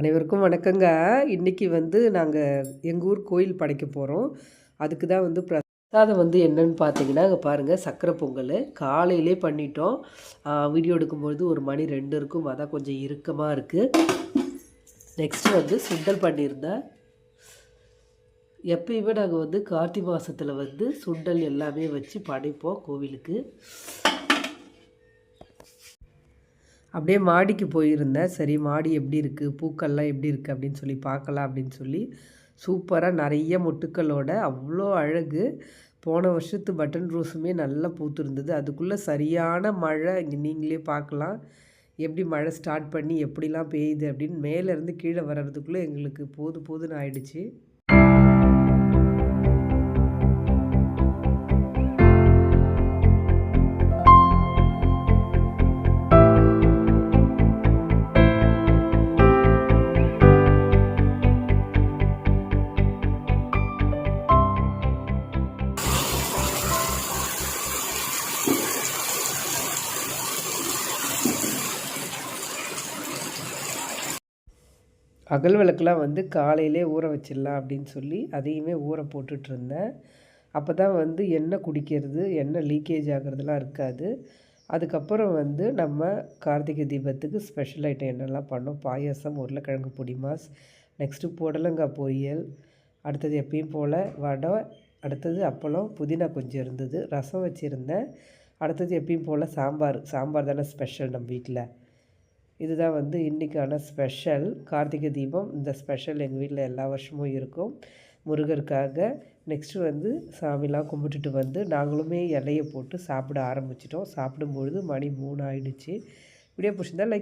அனைவருக்கும் வணக்கங்க. இன்றைக்கி வந்து நாங்கள் எங்கள் ஊர் கோயில் படைக்க போகிறோம் அதுக்கு தான் வந்து பிரசாதம் வந்து என்னன்னு பார்த்தீங்கன்னா அங்கே பாருங்கள் சக்கரை பொங்கல். காலையிலே பண்ணிட்டோம். வீடியோ எடுக்கும்பொழுது ஒரு மணி ரெண்டு இருக்கும். அதான் கொஞ்சம் இறுக்கமாக இருக்குது நெக்ஸ்ட்டு வந்து சுண்டல் பண்ணியிருந்தேன் எப்பயுமே நாங்கள் வந்து கார்த்தி மாதத்தில் வந்து சுண்டல் எல்லாமே வச்சு படைப்போம் கோவிலுக்கு. அப்படியே மாடிக்கு போயிருந்தேன். சரி மாடி எப்படி இருக்குது பூக்கள்லாம் எப்படி இருக்குது அப்படின்னு சொல்லி பார்க்கலாம் அப்படின்னு சொல்லி சூப்பராக நிறைய மொட்டுக்களோட அவ்வளோ அழகு. போன வருஷத்து பட்டன் ரோஸுமே நல்லா பூத்துருந்தது. அதுக்குள்ளே சரியான மழை இங்கே நீங்களே பார்க்கலாம். எப்படி மழை ஸ்டார்ட் பண்ணி எப்படிலாம் பெய்யுது அப்படின்னு மேலேருந்து கீழே வர்றதுக்குள்ளே எங்களுக்கு போது போதுன்னு ஆயிடுச்சு. அகல் விளக்குலாம் வந்து காலையிலே ஊற வச்சிடலாம் அப்படின்னு சொல்லி அதையுமே ஊற போட்டுட்ருந்தேன். அப்போ தான் வந்து எண்ணெய் குடிக்கிறது எண்ணெய் லீக்கேஜ் ஆகிறதுலாம் இருக்காது. அதுக்கப்புறம் வந்து நம்ம கார்த்திகை தீபத்துக்கு ஸ்பெஷல் ஐட்டம் என்னெல்லாம் பண்ணோம்? பாயாசம் உருளைக்கிழங்கு பொடி மாஸ் நெக்ஸ்ட்டு புடலங்காய் பொரியல் அடுத்தது எப்பயும் போல் வடை அடுத்தது அப்பளம் புதினா கொஞ்சம் இருந்தது ரசம் வச்சுருந்தேன். அடுத்தது எப்பயும் போல் சாம்பார் சாம்பார் தானே ஸ்பெஷல் நம்ம வீட்டில். இதுதான் வந்து இன்றைக்கான ஸ்பெஷல். கார்த்திகை தீபம் இந்த ஸ்பெஷல் எங்கள் வீட்டில் எல்லா வருஷமும் இருக்கும். முருகருக்காக நெக்ஸ்ட்டு வந்து சாமிலாம் கும்பிட்டுட்டு வந்து நாங்களுமே இலையை போட்டு சாப்பிட ஆரம்பிச்சிட்டோம். சாப்பிடும்பொழுது மணி மூணு ஆயிடுச்சு இப்படியே பிடிச்சிருந்தா லைக்